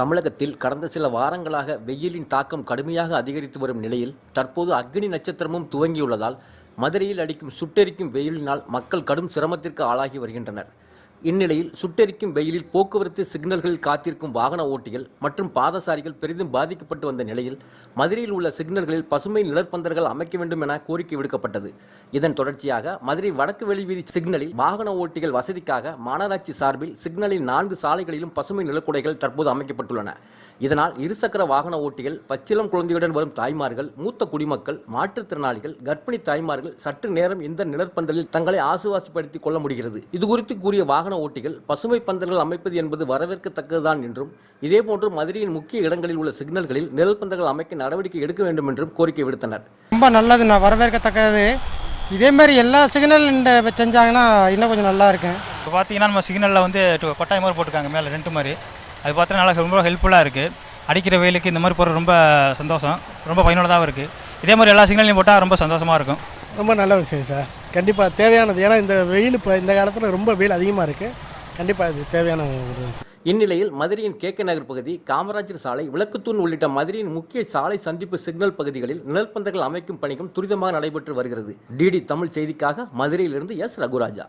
தமிழகத்தில் கடந்த சில வாரங்களாக வெயிலின் தாக்கம் கடுமையாக அதிகரித்து வரும் நிலையில் தற்போது அக்னி நட்சத்திரமும் துவங்கியுள்ளதால் மதுரையில் அடிக்கும் சுட்டெரிக்கும் வெயிலினால் மக்கள் கடும் சிரமத்திற்கு ஆளாகி வருகின்றனர். இந்நிலையில் சுட்டெரிக்கும் வெயிலில் போக்குவரத்து சிக்னல்களில் காத்திருக்கும் வாகன ஓட்டிகள் மற்றும் பாதசாரிகள் பெரிதும் பாதிக்கப்பட்டு வந்த நிலையில் மதுரையில் உள்ள சிக்னல்களில் பசுமை நிழற்பந்தர்கள் அமைக்க வேண்டும் என கோரிக்கை விடுக்கப்பட்டது. இதன் தொடர்ச்சியாக மதுரை வடக்கு வெளிவீதி சிக்னலில் வாகன ஓட்டிகள் வசதிக்காக மாநகராட்சி சார்பில் சிக்னலின் நான்கு சாலைகளிலும் பசுமை நிலக்குடைகள் தற்போது அமைக்கப்பட்டுள்ளன. இதனால் இருசக்கர வாகன ஓட்டிகள் பச்சிளம் குழந்தையுடன் வரும் தாய்மார்கள் மூத்த குடிமக்கள் மாற்றுத்திறனாளிகள் கர்ப்பிணி தாய்மார்கள் சற்று நேரம் இந்த நிலற்பந்தலில் தங்களை ஆசுவாசப்படுத்திக் கொள்ள முடிகிறது. இதுகுறித்து கூறிய வாகன ஓட்டிகள் பசுமை பந்தல்கள் அமைப்பது என்பது வரவேற்கத்தக்கதுதான் என்றும் இதேபோன்று மதுரையின் முக்கிய இடங்களில் உள்ள சிக்னல்களில் நிழல் பந்தல்கள் அமைக்க நடவடிக்கை எடுக்க வேண்டும் என்றும் கோரிக்கை விடுத்தனர். ரொம்ப நல்லது நான் வரவேற்கத்தக்கது. இதே மாதிரி எல்லா சிக்னல் செஞ்சாங்கன்னா இன்னும் கொஞ்சம் நல்லா இருக்கும். இப்போ பார்த்தீங்கன்னா நம்ம சிக்னலில் வந்து கொட்டாய் மாதிரி போட்டிருக்காங்க மேலே ரெண்டு மாதிரி. அது பார்த்தா நல்லா ரொம்ப ஹெல்ப்ஃபுல்லாக இருக்குது அடிக்கிற வெயிலுக்கு இந்த மாதிரி போடுறது ரொம்ப சந்தோஷம். ரொம்ப பயனுள்ளதாகவும் இருக்குது இதே மாதிரி எல்லா சிக்னலையும் போட்டால் ரொம்ப சந்தோஷமாக இருக்கும். ரொம்ப நல்ல விஷயம் சார். கண்டிப்பாக தேவையானது. ஏன்னா இந்த வெயில் இப்போ இந்த காலத்தில் ரொம்ப வெயில் அதிகமாக இருக்குது கண்டிப்பாக இது தேவையான ஒரு இந்நிலையில் மதுரையின் கே கே நகர் பகுதி காமராஜர் சாலை விளக்குத்தூண் உள்ளிட்ட மதுரையின் முக்கிய சாலை சந்திப்பு சிக்னல் பகுதிகளில் நிழற்பந்தங்கள் அமைக்கும் பணியும் துரிதமாக நடைபெற்று வருகிறது. டிடி தமிழ் செய்திக்காக மதுரையிலிருந்து எஸ் ரகுராஜா.